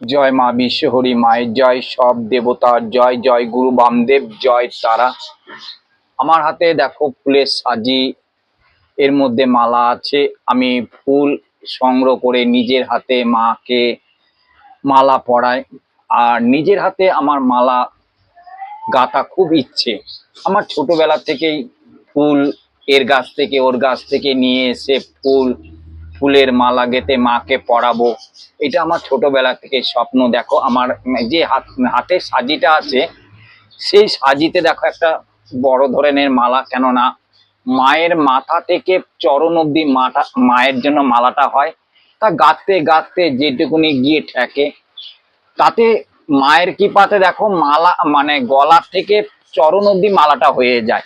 জয় মা বিশ্বহরি মায়ের জয়, সব দেবতার জয় জয় গুরু বামদেব, জয় তারা। আমার হাতে দেখো ফুলের সাজি, এর মধ্যে মালা আছে। আমি ফুল সংগ্রহ করে নিজের হাতে মাকে মালা পরাই। আর নিজের হাতে আমার মালা গাঁথা খুব ইচ্ছে। আমার ছোটবেলা থেকেই ফুল এর গাছ থেকে, ওর গাছ থেকে নিয়ে এসে ফুল ফুলের মালা গেঁথে মাকে পরাবো। এটা আমার ছোটবেলা থেকে স্বপ্ন, দেখো আমার যে হাত, হাতে সাজিটা আছে, সেই সাজিতে দেখো একটা বড় ধরনের মালা, কেননা মায়ের মাথা থেকে চরণ অব্দি মাথা, মায়ের জন্য মালাটা হয়। তা গাঁথতে গাঁথতে যেটুকুনি গিয়ে ঠেকে, তাতে মায়ের কৃপাতে দেখো মালা মানে গলা থেকে চরণ অব্দি মালাটা হয়ে যায়।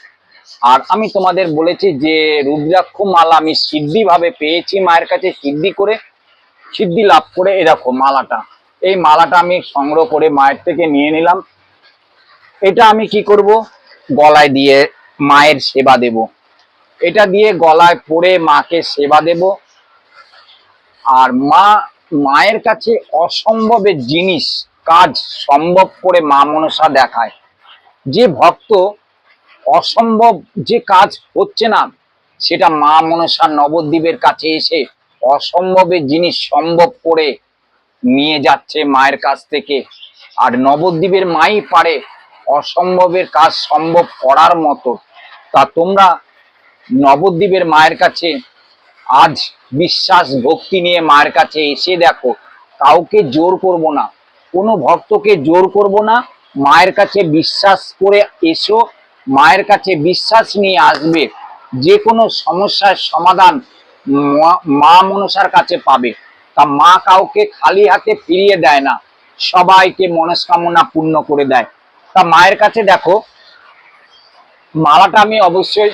আর আমি তোমাদের বলেছি যে রুদ্রাক্ষ মালা আমি সিদ্ধি ভাবে পেয়েছি মায়ের কাছে সিদ্ধি করে, সিদ্ধি লাভ করে এ দেখো মালাটা। এই মালাটা আমি সংগ্রহ করে মায়ের থেকে নিয়ে নিলাম। এটা আমি কি করব? গলায় দিয়ে মায়ের সেবা দেব। এটা দিয়ে গলায় পরে মাকে সেবা দেব। আর মা, মায়ের কাছে অসম্ভবের জিনিস, কাজ সম্ভব করে মা মনসা দেখায়। যে ভক্ত অসম্ভব যে কাজ হচ্ছে না, সেটা মা মনসা নবদ্বীপের কাছে এসে অসম্ভবের জিনিস সম্ভব করে নিয়ে যাচ্ছে মায়ের কাছ থেকে। আর নবদ্বীপের মাই পারে অসম্ভবের কাজ সম্ভব করার মতো। তা তোমরা নবদ্বীপের মায়ের কাছে আজ বিশ্বাস ভক্তি নিয়ে মায়ের কাছে এসে দেখো, কাউকে জোর করব না। কোনো ভক্তকে জোর করব না, মায়ের কাছে বিশ্বাস করে এসো মায়ের কাছে বিশ্বাস নিয়ে আসবে যে কোনো সমস্যার সমাধান মা- মনসার কাছে পাবে। তা মা কাউকে খালি হাতে ফিরিয়ে দেয় না, সবাইকে মনস্কামনা পূর্ণ করে দেয়। তা মায়ের কাছে দেখো, মালাটা আমি অবশ্যই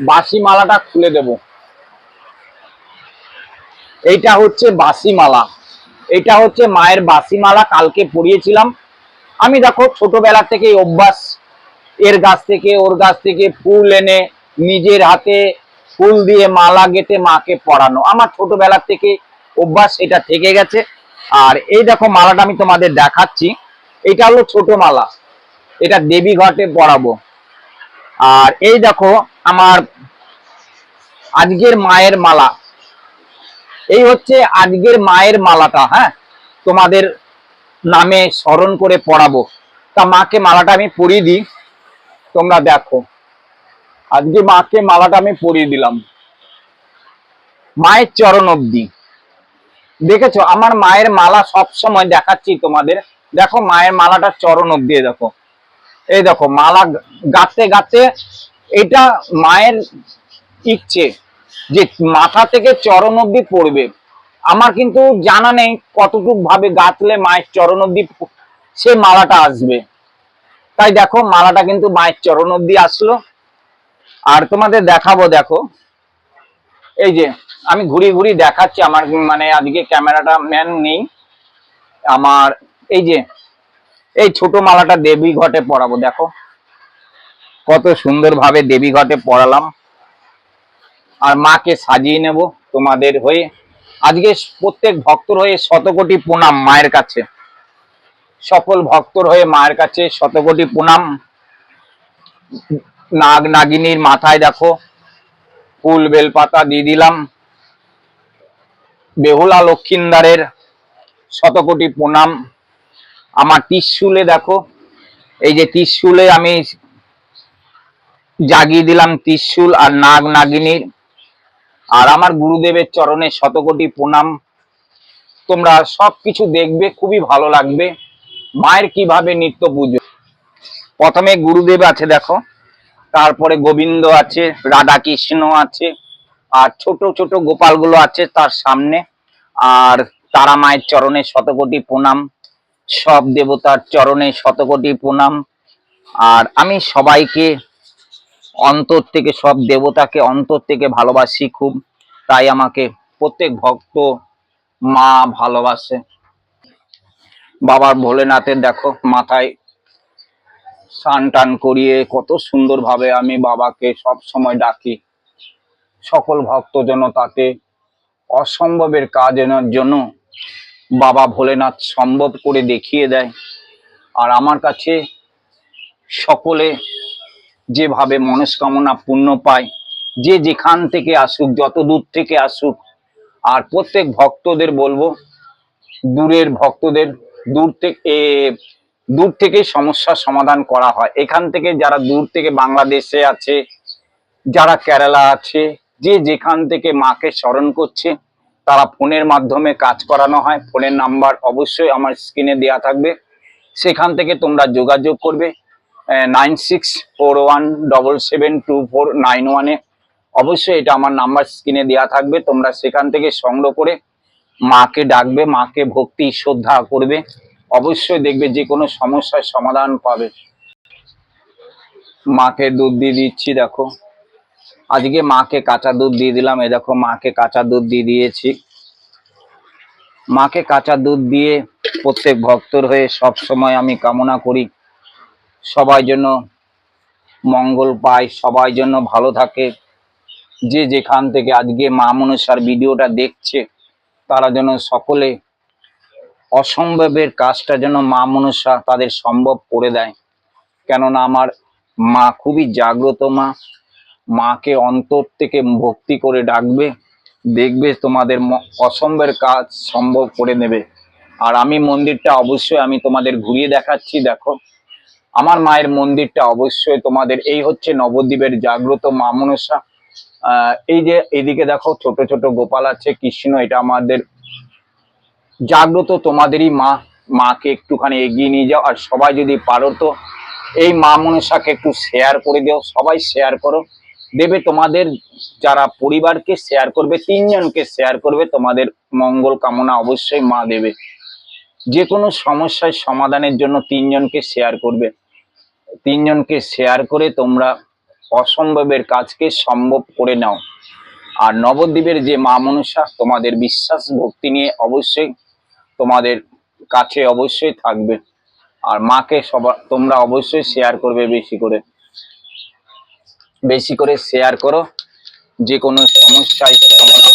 বাসি মালাটা খুলে দেব। এইটা হচ্ছে বাসি মালা। এটা হচ্ছে মায়ের বাসি মালা, কালকে পরিয়েছিলাম। আমি দেখো, ছোটবেলা থেকে অভ্যাস এর গাছ থেকে, ওর গাছ থেকে ফুল এনে নিজের হাতে ফুল দিয়ে মালা গেঁথে মাকে পরানো আমার ছোটবেলা থেকে অভ্যাস এটা থেকে গেছে। আর এই দেখো মালাটা আমি তোমাদের দেখাচ্ছি। এটা হলো ছোট মালা। এটা দেবী ঘটে পরাবো। আর এই দেখো আমার আজকের মায়ের মালা। এই হচ্ছে আজকের মায়ের মালাটা হ্যাঁ? তোমাদের নামে স্মরণ করে পড়াবো তা মাকে মালাটা আমি পরিয়ে দিই। তোমরা দেখো। আজকে মাকে মালাটা আমি পরিয়ে দিলাম। মায়ের চরণ অব্দি দেখেছ? আমার মায়ের মালা সব সময় দেখাচ্ছি তোমাদের। দেখো, মায়ের মালাটা চরণ অব্দি দেখো। এই দেখো, মালা গাতে গাতে এটা মায়ের ইচ্ছে যে মাথা থেকে চরণ অব্দি পড়বে। আমার কিন্তু জানা নেই কতটুক ভাবে গাঁথলে মায়ের চরণ অব্দি সে মালাটা আসবে। তাই দেখো, মালাটা কিন্তু মায়ের চরণ অব্দি আসলো। আর তোমাদের দেখাবো, দেখো। এই যে, আমি ঘুরি ঘুরি দেখাচ্ছি, আমার মানে আজকে ক্যামেরাটা ম্যান নেই। আমার, এই যে, এই ছোট মালাটা দেবী ঘটে পরাবো, দেখো। কত সুন্দরভাবে দেবী ঘটে পড়ালাম আর মাকে সাজিয়ে নেব তোমাদের হয়ে। আজকে প্রত্যেক ভক্তর হয়ে শতকোটি প্রণাম মায়ের কাছে। সকল ভক্তর হয়ে মায়ের কাছে শতকোটি প্রণাম। নাগ নাগিনীর মাথায় দেখো, ফুল বেলপাতা দিয়ে দিলাম। বেহুলা লক্ষিন্দারের শতকোটি প্রণাম। আমার ত্রিশুলে দেখো, এই যে ত্রিশুলে আমি জাগিয়ে দিলাম ত্রিশুল আর নাগ নাগিনীর। আর আমার গুরুদেবের চরণে শতকোটি প্রণাম। তোমরা সবকিছু দেখবে, খুবই ভালো লাগবে। মায়ের কীভাবে নিত্য পুজো? প্রথমে গুরুদেব আছে, দেখো। তারপরে গোবিন্দ আছে রাধা কৃষ্ণ আছে, আর ছোট ছোট গোপালগুলো আছে তার সামনে। আর তারা মায়ের চরণে শতকোটি প্রণাম, সব দেবতার চরণে শতকোটি প্রণাম। আর আমি সবাইকে অন্তর থেকে, সব দেবতাকে অন্তর থেকে ভালোবাসি খুব। তাই আমাকে প্রত্যেক ভক্ত মা ভালোবাসে। বাবার ভোলেনাথের দেখো মাথায় স্নান টান করিয়ে কত সুন্দরভাবে আমি বাবাকে সব সময় ডাকি। সকল ভক্ত যেন তাতে অসম্ভবের কাজ এনার জন্য বাবা ভোলেনাথ সম্ভব করে দেখিয়ে দেয়। আর আমার কাছে সকলে যেভাবে মনস্কামনা পূর্ণ পায়, যে যেখান থেকে আসুক, যত দূর থেকে আসুক, আর প্রত্যেক ভক্তদের বলব, দূরের ভক্তদের দূর থেকে দূর থেকে সমস্যার সমাধান করা হয়। এখান থেকে যারা দূর থেকে বাংলাদেশে আছে, যারা কেরালা আছে, যে যেখান থেকে মাকে স্মরণ করছে, তারা ফোনের মাধ্যমে কাজ করানো হয়। ফোনের নাম্বার অবশ্যই আমার স্ক্রিনে দেওয়া থাকবে। সেখান থেকে তোমরা যোগাযোগ করবে nine six four one double seven two four nine ওয়ানে। অবশ্যই এটা আমার নাম্বার স্ক্রিনে দেওয়া থাকবে। তোমরা সেখান থেকে সংগ্রহ করে মাকে ডাকবে, মাকে ভক্তি, শ্রদ্ধা করবে, অবশ্যই দেখবে যে কোনো সমস্যার সমাধান পাবে। মাকে দুধ দিয়ে দিচ্ছি, দেখো। আজকে মাকে কাঁচা দুধ দিয়ে দিলাম এ দেখো মাকে কাঁচা দুধ দিয়ে দিয়েছি। মাকে কাঁচা দুধ দিয়ে প্রত্যেক ভক্তর হয়ে সব সময় আমি কামনা করি। সবাই জন্য মঙ্গল পায়, সবাই জন্য ভালো থাকে। যে যেখান থেকে আজকে মা মনসার ভিডিওটা দেখছে তারা যেন সকলে অসম্ভবের কাজটা যেন মা মনসা তাদের সম্ভব করে দেয়। কেননা আমার মা খুবই জাগ্রত মা। মাকে অন্তর থেকে ভক্তি করে ডাকবে, দেখবে তোমাদের অসম্ভবের কাজ সম্ভব করে নেবে। আর আমি মন্দিরটা অবশ্যই আমি তোমাদের ঘুরিয়ে দেখাচ্ছি, দেখো। আমার মায়ের মন্দিরটা অবশ্যই তোমাদের, এই হচ্ছে নবদ্বীপের জাগ্রত মা মনসা এই যে এদিকে দেখো ছোট ছোট গোপাল আছে, কৃষ্ণ, এটা আমাদের জাগ্রত তোমাদেরই মা, মাকে একটুখানি এগিয়ে নিয়ে যাও। আর সবাই যদি পারো তো এই মা মনসাকে একটু শেয়ার করে দিও, সবাই শেয়ার করো। দেবে তোমাদের যারা পরিবারকে শেয়ার করবে, তিনজনকে শেয়ার করবে, তোমাদের মঙ্গল কামনা অবশ্যই মা দেবে। যে কোনো সমস্যার সমাধানের জন্য তিনজনকে শেয়ার করবে। তিনজনকে শেয়ার করে তোমরা অসম্ভবের কাজকে সম্ভব করে নাও। আর নবদ্বীপের যে মা মনসা, তোমাদের বিশ্বাস ভক্তি নিয়ে অবশ্যই তোমাদের কাছে অবশ্যই থাকবে। আর মাকে সবার, তোমরা অবশ্যই শেয়ার করবে বেশি করে। বেশি করে শেয়ার করো। যে কোনো সমস্যায় সমাধান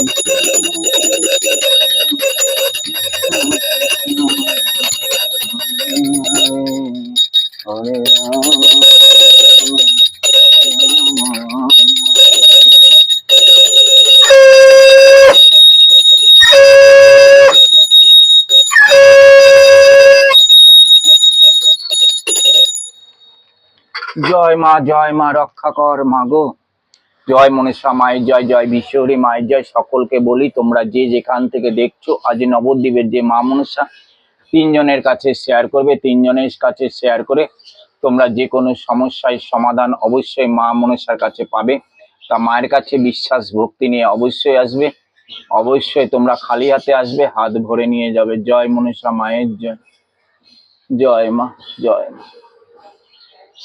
জয় মা জয় মা রক্ষা কর মা গো। জয় মনীষা মায়ের জয় জয় বিশ্বহরী মায়ের জয় সকলকে বলি, তোমরা যে যেখান থেকে দেখছ, আজ নবদ্বীপের যে মা মনসা তিনজনের কাছে শেয়ার করবে, তিনজনের কাছে শেয়ার করে তোমরা যে কোনো সমস্যার সমাধান অবশ্যই মা মনসার কাছে পাবে। তা মায়ের কাছে বিশ্বাস, ভক্তি নিয়ে অবশ্যই আসবে। অবশ্যই তোমরা খালি হাতে আসবে, হাত ভরে নিয়ে যাবে। জয় মনসা মায়ের জয়। জয় মা জয় মা।